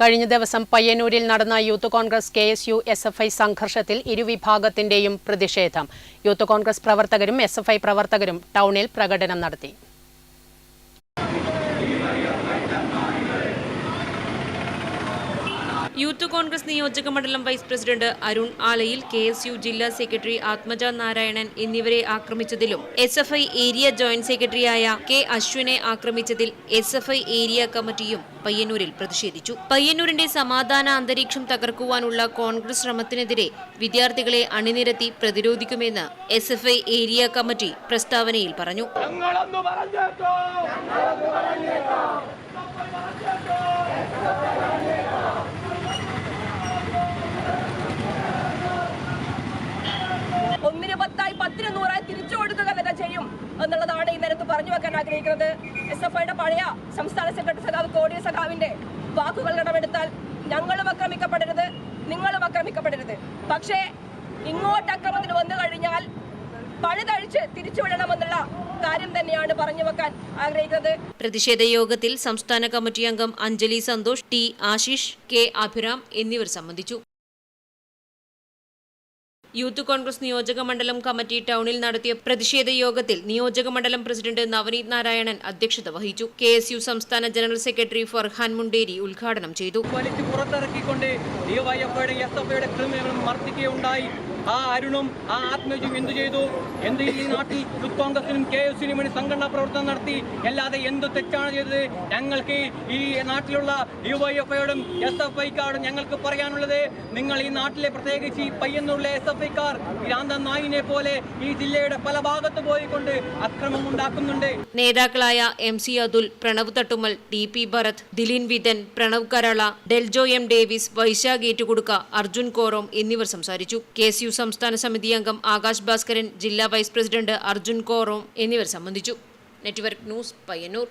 കഴിഞ്ഞ ദിവസം പയ്യന്നൂരിൽ നടന്ന youth congress K S U S F I സംഘർഷത്തിൽ ഇരുവിഭാഗത്തിന്റെയും പ്രതിഷേധം. യൂത്ത് കോൺഗ്രസ് പ്രവർത്തകരും എസ് എഫ് ഐ പ്രവർത്തകരും ടൗണിൽ പ്രകടനം നടത്തി. യൂത്ത് കോൺഗ്രസ് നിയോജക മണ്ഡലം vice president Arun Alayil K S U ജില്ലാ സെക്രട്ടറി ആത്മജ നാരായണൻ എന്നിവരെ ആക്രമിച്ചതിലും S F I area joint സെക്രട്ടറിയായ കെ അശ്വിനെ ആക്രമിച്ചതിൽ എസ് എഫ് ഐ ഏരിയ കമ്മിറ്റിയും പയ്യന്നൂരിൽ പ്രതിഷേധിച്ചു. പയ്യന്നൂരിന്റെ സമാധാന അന്തരീക്ഷം തകർക്കുവാനുള്ള കോൺഗ്രസ് ശ്രമത്തിനെതിരെ വിദ്യാർത്ഥികളെ അണിനിരത്തി പ്രതിരോധിക്കുമെന്ന് എസ് ഏരിയ കമ്മിറ്റി പ്രസ്താവനയിൽ പറഞ്ഞു. ആഗ്രഹിക്കുന്നത്. എസ് എഫ് ഐയുടെ പഴയ സംസ്ഥാന സെക്രട്ടറി സഖാവ് കോടിയ സഖാവിന്റെ വാക്കുകൾ കടമെടുത്താൽ ഞങ്ങളും ആക്രമിക്കപ്പെടരുത് നിങ്ങളും ആക്രമിക്കപ്പെടരുത്. പക്ഷേ ഇങ്ങോട്ട് അക്രമത്തിന് വന്നു കഴിഞ്ഞാൽ പഴുതഴിച്ച് തിരിച്ചുവിടണമെന്നുള്ള കാര്യം തന്നെയാണ് പറഞ്ഞു വെക്കാൻ ആഗ്രഹിക്കുന്നത്. പ്രതിഷേധ യോഗത്തിൽ സംസ്ഥാന കമ്മിറ്റി അംഗം അഞ്ജലി സന്തോഷ് ടി ആശിഷ് കെ അഭിരാം എന്നിവർ സംബന്ധിച്ചു. യൂത്ത് കോൺഗ്രസ് നിയോജക മണ്ഡലം കമ്മിറ്റി ടൗണിൽ നടത്തിയ പ്രതിഷേധ യോഗത്തിൽ നിയോജക മണ്ഡലം പ്രസിഡന്റ് നവനീത് നാരായണൻ അധ്യക്ഷത വഹിച്ചു. കെ എസ് യു സംസ്ഥാന ജനറൽ സെക്രട്ടറി ഫർഹാൻ മുണ്ടേരി ഉദ്ഘാടനം ചെയ്തു. പുറത്തിറക്കിക്കൊണ്ട് ആ അരുണും ആ ആത്മജും എന്തു ചെയ്തു? എന്ത് ഈ നാട്ടിൽ യൂത്ത് കോൺഗ്രസിനും കെ എസ് യുനും വേണ്ടി സംഘടനാ പ്രവർത്തനം നടത്തി. അല്ലാതെ എന്ത് തെറ്റാണ് ചെയ്തത്? ഞങ്ങൾക്ക് ഈ നാട്ടിലുള്ള ഡിവൈഎഫ്ഐയോടും എസ് എഫ് ഐക്കാരോടും ഞങ്ങൾക്ക് പറയാനുള്ളത് നിങ്ങൾ ഈ നാട്ടിലെ പ്രത്യേകിച്ച് ഈ പയ്യന്നൂരിലെ എസ് എഫ് ഐക്കാർ ഭ്രാന്ത നായിനെ പോലെ ഈ ജില്ലയുടെ പല ഭാഗത്ത് പോയിക്കൊണ്ട് അക്രമം ഉണ്ടാക്കുന്നുണ്ട്. നേതാക്കളായ M C Athul Pranav Thattumal T P Bharath Dileen Vithan Pranav Kerala Deljo M Davis Vaishakh ഏറ്റുകൊടുക്ക അർജുൻ കോറോം എന്നിവർ സംസാരിച്ചു. കെ എസ് യു സംസ്ഥാന സമിതി അംഗം ആകാശ് ഭാസ്കരൻ ജില്ലാ വൈസ് പ്രസിഡന്റ് അർജുൻ കോറോം എന്നിവർ സംബന്ധിച്ചു. Network news Payyanur.